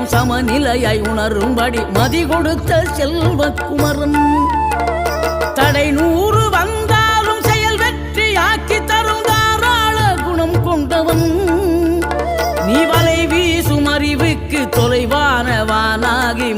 வளமையையும் சமநிலையாய் உணரும்படி மதி கொடுத்த செல்வக்குமரன். தடை நூறு வந்தாலும் செயல் வெற்றி ஆக்கி தரும் தாராள குணம் கொண்டவன். நீ வலை வீசும் அறிவுக்கு தொலைவானவானாகி